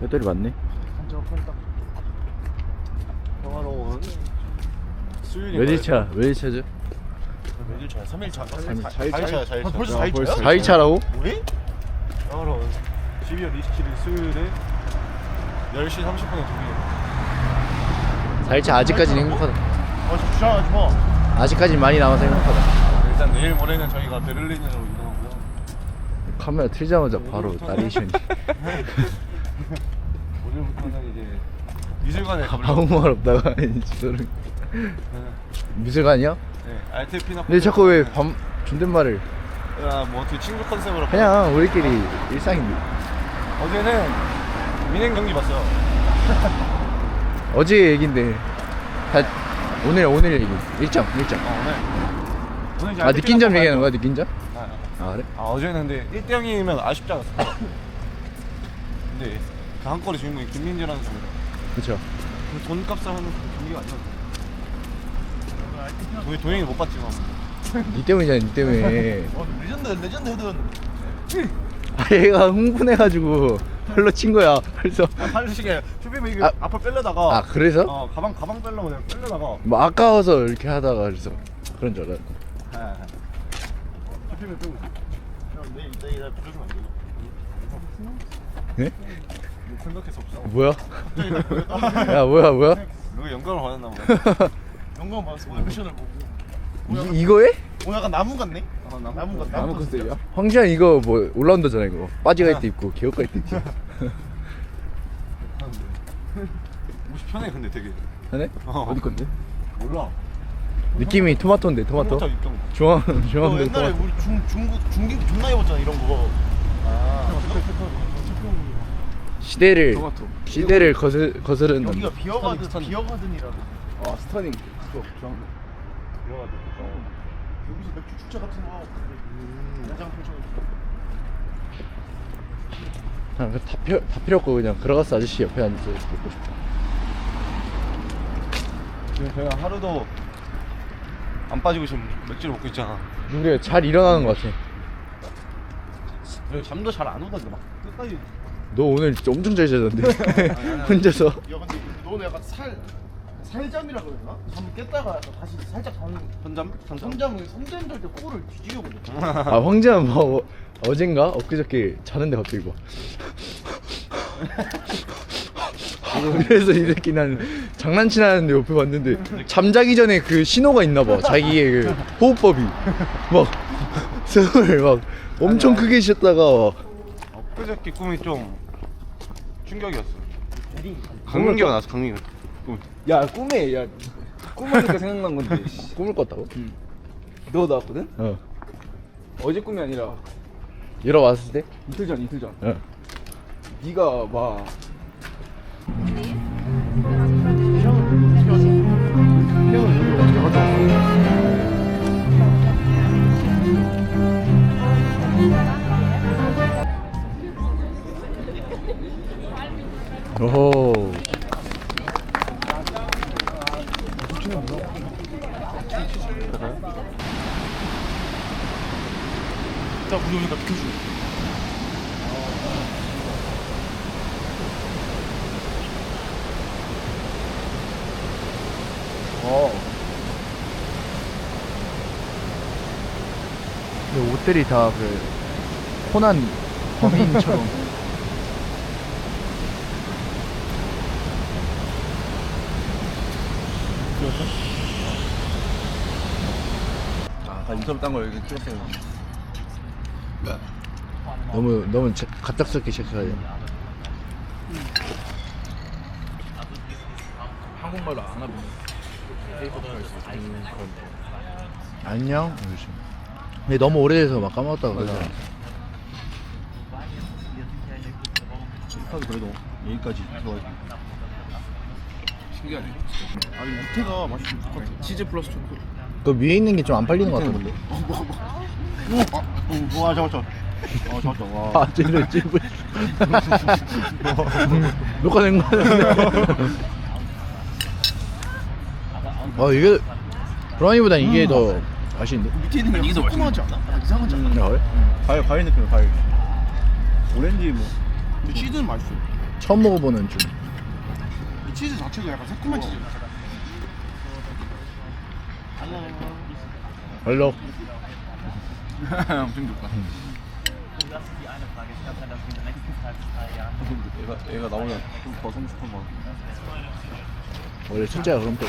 배터리 맞네. 평화로운 수요일이 몇 일차? 몇 일차죠? 몇일 차야? 3일 차. 3일 차. 4일 차야, 4일 차. 벌써 아, 4일 벌써 차야? 4일차라고? 우리? 평화로운 12월 27일 수요일에 10시 30분에 동행. 4일차 아직까지는 행복하다. 아, 저 주장하지 마. 아직까지는 많이 남아서 행복하다. 일단 내일 모레는 저희가 베를린으로 이동하고요. 카메라 틀자마자 바로 나레이션이. 오늘부터는 이제 미술관에 아무 가보려고. 말 없다가 이제 저는 미술관이요? 네, 알테 피나. 근데 자꾸 왜 밤 존댓말을 아, 뭐 어떻게 친구 컨셉으로. 그냥 우리끼리 일상인데 어제는 민행 경기 봤어요. 어제 얘긴데 다 오늘 오늘 얘기 일정 일정 어, 오늘. 오늘 이제 아 알테 느낀 점 얘기하는 거야. 느낀 점? 아, 아. 아 그래? 아 어제는 근데 1대 0이면 아쉽지 않았어. 근데 그한 골의 주인공이 김민재라는 선수라. 그쵸 그 돈값을 하는 그 경기가 아니었어. 우리 도영이 못 봤지 뭐. 니 때문이잖아 니 때문에 어, 레전드, 레전드 헤드는. 아 얘가 흥분해가지고 별로 친 거야 그래서 팔시계 슈비면 이게 아. 앞을 빼려다가 아 그래서? 어 가방 가방 빼려고 내가 빼려다가 뭐 아까워서 이렇게 하다가 그래서 그런 줄 알았 슈비면 빼고. 형, 내일, 내일 날 불러주면 안 돼? 네? 뭐 생각해서 없어. 뭐야? 야 뭐야 뭐야? 누가 영감을 받았나 보다. 영광 받았어. 오늘 미션을 보고. 이, 이거에? 오, 약간 나무 같네? 아, 나무 나무 같 나무 컨셉이야? 황지현 이거 뭐 올라운더잖아 이거 바지 갈때 입고 개옷 갈때 입고 옷이 편해 근데 되게. 하네? 어. 어디 건데? 몰라. 느낌이 토마토인데 토마토? 중앙 너 중앙대 옛날에 토마토 우리 중, 중국, 중국 존나 입었잖아, 이런 거. 아. 시대를 토마토. 시대를 거슬 거스른 여기가 남자. 비어가든, 스타닝. 비어가든이라고. 아 스타닝 여기서 맥주 축제 같은 거. 야장 펼쳐가지고. 그냥 그 다, 필요, 다 필요 없고 그냥 그라가스 아저씨 옆에 앉아서 먹고 싶다 지금 제가 하루도 안 빠지고 지금 맥주를 먹고 있잖아. 우리가 잘 일어나는 것 같아 잠도 잘 안 오던데 막 끝까지. 너 오늘 진짜 엄청 잘 자던데 혼자서 야, 근데 너는 약간 살, 살잠이라 그러나? 잠 깼다가 약간 다시 살짝 자는. 선잠? 선잠은 선잠 잘때 코를 뒤지거든. 아 황제는 뭐 어, 어젠가 엊그저께 자는데 갑자기 뭐 그래서 이 새끼 난 장난치나는데 옆에 봤는데 잠자기 전에 그 신호가 있나 봐 자기의 그 호흡법이 막 숨을 막 엄청 크게 쉬었다가 엊그저께 꿈이 좀 충격이었어. 강민기가 나왔어 강민기. 꿈. 야 꿈에 야 꿈하니까 생각난 건데 씨. 꿈을 꿨다고? 너 나왔거든? 어 어제 꿈이 아니라 일어났을 때? 이틀 전 이틀 전 어 네가 막 오호 나나 비켜줘. 어. 근데 옷들이 다 그 코난 범인처럼 아 인터뷰 딴거 여기 찍었어요. 너무 너무 자- 갑작스럽게 시작해가지고 한국말로 안 하면 안녕 이러시. 근데 너무 오래돼서 막 까먹었다가 그러잖아. 스타도 그래도 여기까지 들어와. 신기하네. 아니, 밑에가 맛있을 것 같아. 치즈 플러스 초코 그 위에 있는 게 좀 안 팔리는 것 같던데. 어, 와, 잠깐, 잠깐. 어, 잠깐, 잠깐. 와. 아 찔러 찔러. 녹화된 거 같은데. 아 이게 브라우니보단 이게 더 맛있는데. 밑에 있는 게 조그마하지 않아? 아, 이상하지 않아? 야, 그래? 과일 과일 느낌 과일. 오렌지 뭐. 근데 치즈는 맛있어. 처음 먹어보는 좀이 치즈 자체도 약간 새콤한 치즈. 얼럭 엄청 좋다. 얘가 얘가 나오면 좀더 성숙한 거. 원래 첫째가 그럼 또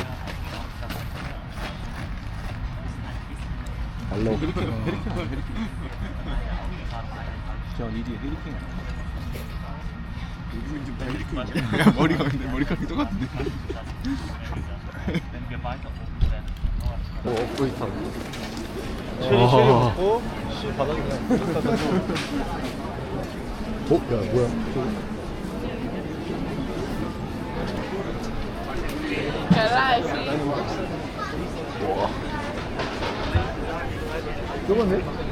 헤리킹 헤리킹 뭐야 헤리킹. 저 리디 헤리킹. 야 머리가 근데 머리카락이 똑같은데. 뭐 업고 있다. 아. 먹고 씨 바닥에 그냥. 어? 야 뭐야 뜨거운데?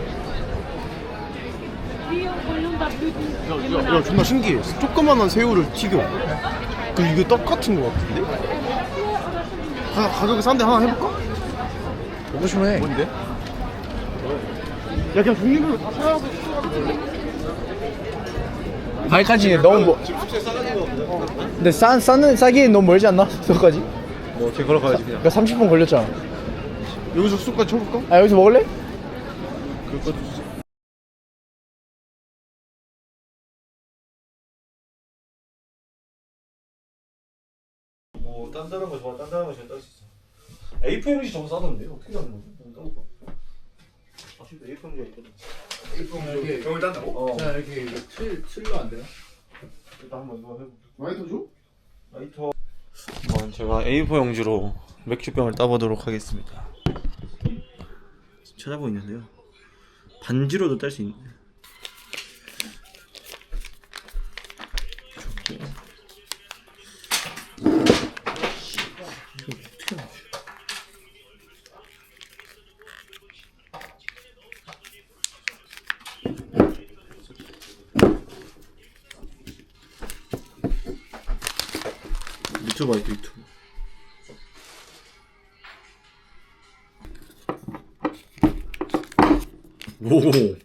야, 야 존나 신기해. 조그만한 새우를 튀겨. 그 이게 떡 같은 거 같은데? 가, 가격이 싼데 하나 해볼까? 보고 싶으면 해 뭔데? 야 그냥 종류별로 다 사야고 거기까지 너무 뭐 근데 싸, 싸는, 싸기엔 너무 멀지 않나? 숙소까지? 뭐 어떻게 걸어가야지 그냥. 그러니까 30분 걸렸잖아 여기서 숙소까지 쳐볼까? 아 여기서 먹을래? 뭐 딴딴한 거 좋아 딴딴한 거 좋아 딸수 있어. A4 용지 저거 싸던데 어떻게 사는 거지? 한번 따볼까? 아쉽다 A4 용지가 있거든. 이렇게 병을 딴다고? 어. 자 이렇게 이거 틀, 틀로 안 되나? 일단 한번 이거 해볼게. 라이터 줘? 라이터. 한번 제가 A4 용지로 맥주병을 따보도록 하겠습니다. 찾아보고 있는데요. 반지로도 딸 수 있는. 유 오.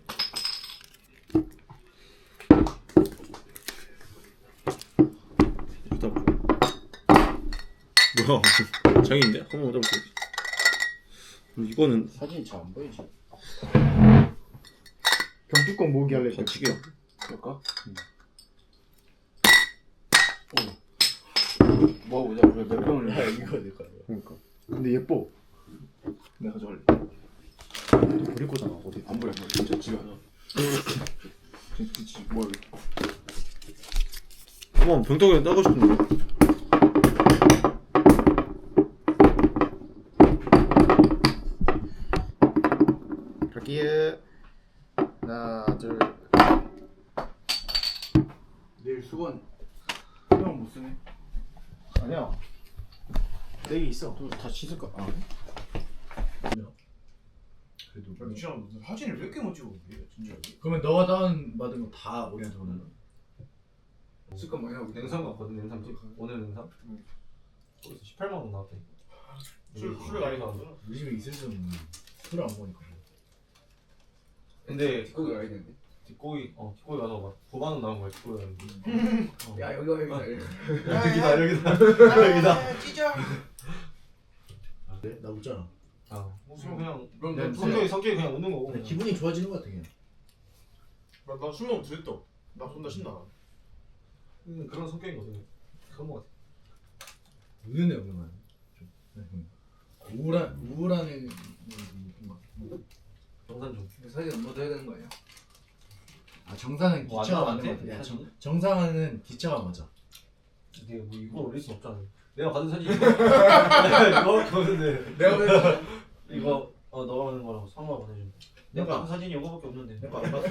뭐야? 장인데? 한번 얻어볼게. 이거는 사진이 잘 안 보이지 병뚜껑 모기 할래. 반칙이야. 그럴까? 먹어보자. 우리 몇 병을 야 이거 내 거야 그러니까. 근데 예뻐. 내가 가져갈래 우리 거잖아. 어디 안 보여. 진짜 집에 하나. 진짜 뭐 한번 병떡에 따고 싶은데. 갈게요. 하나 둘. 내일 수건 수건 못 쓰네 아니야. 내기 있어. 다 씻을까? 아. 야, 진짜 무슨 사진을 몇개못 찍었는데 진짜. 그러면 너가 다운 받은 거 다 우리한테 보내는 거야? 쓸건 많이 하고. 냉삼 같거든 냉삼 집. 오늘 냉삼. 거기서 18만 원 나왔다니까. 술 술을 많이 사왔어. 요즘에 있을 수는 술을 안 먹으니까 근데 뒷고기 와야 되는데. 뒷고기 어 뒷고기 가서 막 9만 원 나온 거야 뒷고기 가는데. 어. 야 여기가 여기다. 여기다 여기다 여기다. 찢어. 네? 나 웃잖아 아 웃으면 그냥 그럼 난난 성격이 성격이 그냥 웃는 거고. 근데 그냥. 기분이 좋아지는 것 같아 그냥 나술 먹으면 됐다. 나 존나 신나. 음, 그런 성격이거든. 그런 거 같아. 우는 애 오면 좀 네, 음. 우울한 우울한 뭐, 정산 좀. 사진 업로드 해야 되는 거 아니야? 아 정상은 뭐 기차가 안 맞는? 같아 야? 정, 정상은 기차가 맞아 내가 뭐 이거 올릴 수 없잖아. 내가 받은 사진 이거 그거는데 내가 왜 이거 어 너가 받은 거라고 상호가 보내준. 내가 그러니까. 받은 사진이 이거밖에 없는데. 내가 안 봤어?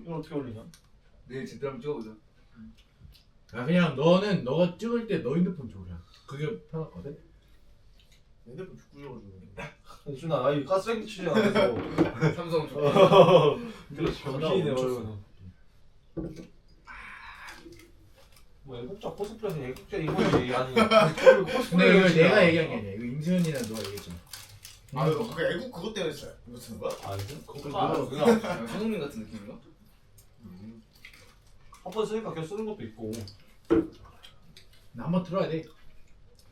이걸 어떻게 올리냐? 내일 제대로 한번 찍어보자. 야 그냥 너는 너가 찍을 때 너 핸드폰 줘 그냥 그게 편하거든 핸드폰 죽구져가지고. 준아 아이 가스레인지 치지 않아서. 삼성 줘. 그렇지 병신이네 멈췄어. 말고는. 뭐 애국자 코스프레는 애국자 이거지 아니 코스프레 이거 내가 얘기한 게 아니야 이거 임수현이나 너가 얘기했잖아 아 이거 그 애국 그것 때문에 했어요. 이거 쓰는 거야? 아, 그거 그냥 손흥민 같은 느낌인가? 한번 쓰니까 계속 쓰는 것도 있고 나 한번 들어야 돼.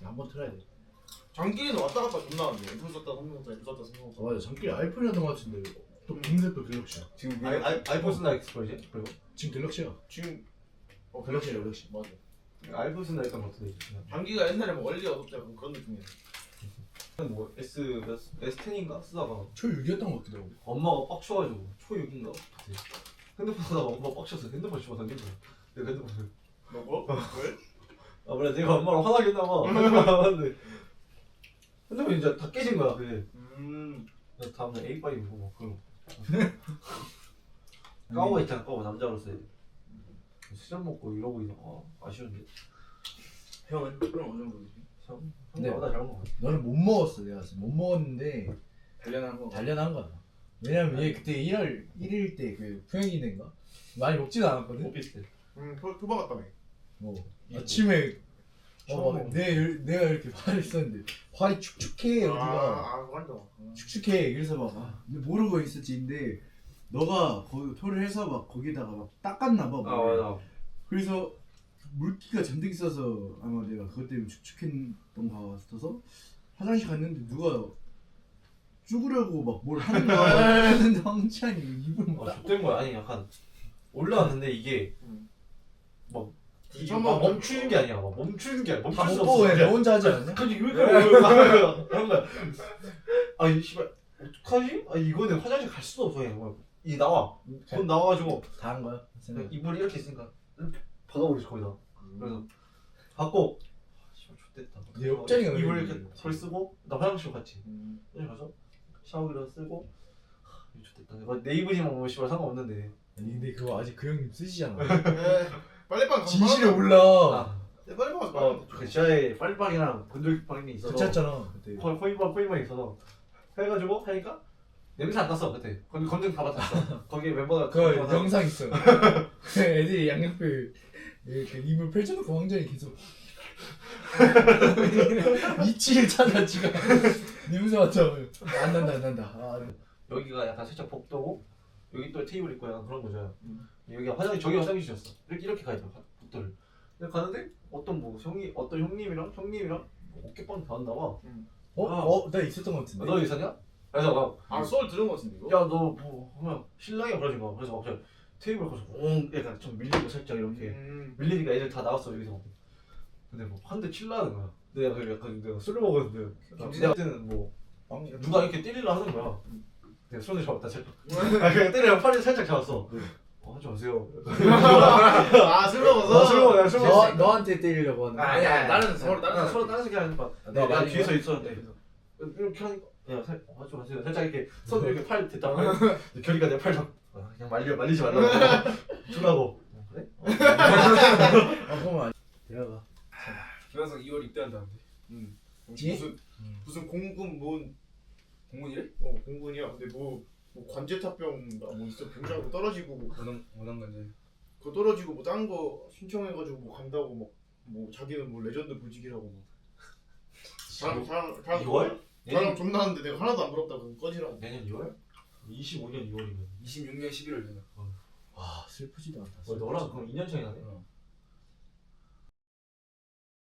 나 한번 들어야 돼. 장기리는 왔다 갔다 존나 하는데 앰플 썼다 성공 썼다 앰플 썼다 성공 아, 썼다 맞아. 잠길 아이폰이 하던 것 같은데 또 빙세 또 갤럭시야. 지금 아이, 아이, 아이폰 쓴다 엑스플로이지? 그리고 지금 갤럭시야. 지금 어 갤럭시야 갤럭시. 맞아 아이폰 쓴다 했던 것 같은데 장기가 옛날에 뭐 어답터 약간 그런 느낌이야 뭐 S 몇 S10인가? 쓰다가 초 6이었던 것 같기도 하고. 엄마가 빡쳐가지고 초 6인가? 핸드폰 하다가 엄마 빡쳐서 핸드폰 집어 던진 거야? 내가 핸드폰을 너 뭐? 왜? 아 원래 내가 엄마랑 화나게 했나봐. 핸드폰 나왔는데. 핸드폰이 이제 다 깨진 거야 그게. 음. 그래서 다음날 A5 입고 뭐 그런 까고 있잖아 까고. 남자로서 수전 먹고 이러고 있는 거 아, 아쉬운데. 형은? 그럼 어느 정도지? 참 네. 나보다 잘 먹어. 너는 못 먹었어 내가 지금 못 먹었는데 단련한 거. 단련한 거야. 왜냐면 얘 그때 1월 1일 때 그 평양이인가 많이 먹지도 않았거든. 오피스 응 표, 표바 갔다며. 뭐 아침에 처음 어, 먹어. 내, 내가 이렇게 발이 있었는데 발이 축축해 어디가. 아, 아 맞다 축축해. 그래서 막 아, 근데 모르고 있었지. 근데 너가 거기 토를 해서 막 거기다가 막 닦았나 봐 아. 맞아. 그래서 물기가 잔뜩 있어서 아마 내가 그것 때문에 축축했던 거 같아서 화장실 갔는데 누가 쭈그려고 막 뭘 하는 거야 하는데 황찬이 입을 막 아, X된 거야. 아니, 약간 올라왔는데 이게 음. 막 이게 잠깐만, 막 멈추는 게 아니야. 막 멈추는 게 아니야. 다 멈출 수못 없어. 보고 그냥 너 그냥. 혼자 하지 않았냐? 갑자기 왜 그래? 왜 그래? 하는 거야. 아, 이 씨발 어떡하지? 아, 이거는 화장실 갈 수도 없어. 그냥 막. 이 나와. 돈 나와가지고 다 한 거야? 그냥 이불이 이렇게 있으니까 박아버리지 거기다. 그래서 받고 아, 씨발 좋댔다. 내 옆자리가 이불 왜 이렇게? 덜 쓰고 나 화장실 갔지. 음. 화장실 가서 샤워기를 쓰고 하, 이거 좋댔다. 내가 내 이불이면 뭐 씨발 상관없는데. 아니 근데 그거 아직 그 형님 쓰시잖아 에 빨래방 진실에. 몰라 아. 네, 빨래방 가서 어, 빨아봐. 그 지하에 빨리방이랑 건조기방이 있어서 그쳤잖아 그때 거- 코인방 코인방 있어서 해가지고 하니까 냄새 안 났어 그때 거기 건조기 다 맡았어 거기 멤버가 그 영상 있어 애들이 양옆에 이렇게 입을 펼쳐놓고 왕전이 계속 이치를 찾아 지가 냄새 맡아 안 난다 안 난다 아, 여기가 약간 살짝 복도고 여기 또 테이블 있고 약간 그런 거죠 음. 여기가 화장실 저기가 화장실이었어 이렇게 이렇게 가야 돼 복도를 근데 가는데 어떤 뭐 형이 어떤 형님이랑 형님이랑 뭐 어깨빵 닿았나 봐 어? 아. 어? 나 있었던 것 같은데 너 있었냐? 그래서 막 아 소울 들은 거 같은데 이거? 야너뭐 그냥 신랑이 그러진 거야 그래서 갑자기 테이블 가서 옹 약간 좀 밀리고 살짝 이렇게 음. 밀리니까 애들 다 나왔어 여기서 근데 뭐 한 대 칠라는 거야 근데 약간, 약간 내가 술을 먹었는데 내가 그때는 뭐 누가 이렇게 때리려 하는 거야 내가 손을 잡았다 살짝 아 그냥 때리려 팔을 살짝 잡았어 어, 하지 마세요 아술 먹어서? 어, 술 먹어, 술 먹어. 너, 너한테 때리려고 하는 거야? 아니, 아니, 나는 서로 다른. 서로 다른 새끼 하니까 아, 내가 뒤에서 거야? 있었는데 이렇게 하니까 야 살, 어, 하지 마세요 살짝 이렇게 손 이렇게 팔 됐다고 결이가 내 팔 잡 아, 그냥 말려 말리지 말라고 주라고 어, 그래? 어. 아 그럼 안 데려가 김한성 2월 입대한다는데. 음. 예? 무슨 음. 무슨 공군 뭔 공군이래? 어, 공군이야. 근데 뭐, 뭐 관제탑병 뭐 있어 병장으로 떨어지고 뭐 원한 원한 건지. 그거 떨어지고 뭐 딴 거 신청해가지고 뭐 간다고 뭐, 뭐 자기는 뭐 레전드 보직이라고 뭐. 사람 사람 사람 2월? 사람 존나 하는데 내가 하나도 안 부럽다고 꺼지라고. 내년 2월? 25년 2월이면 26년 11월 되나. 와 슬프지도 않다 어, 너랑 그럼 2년 차이 나네? 어.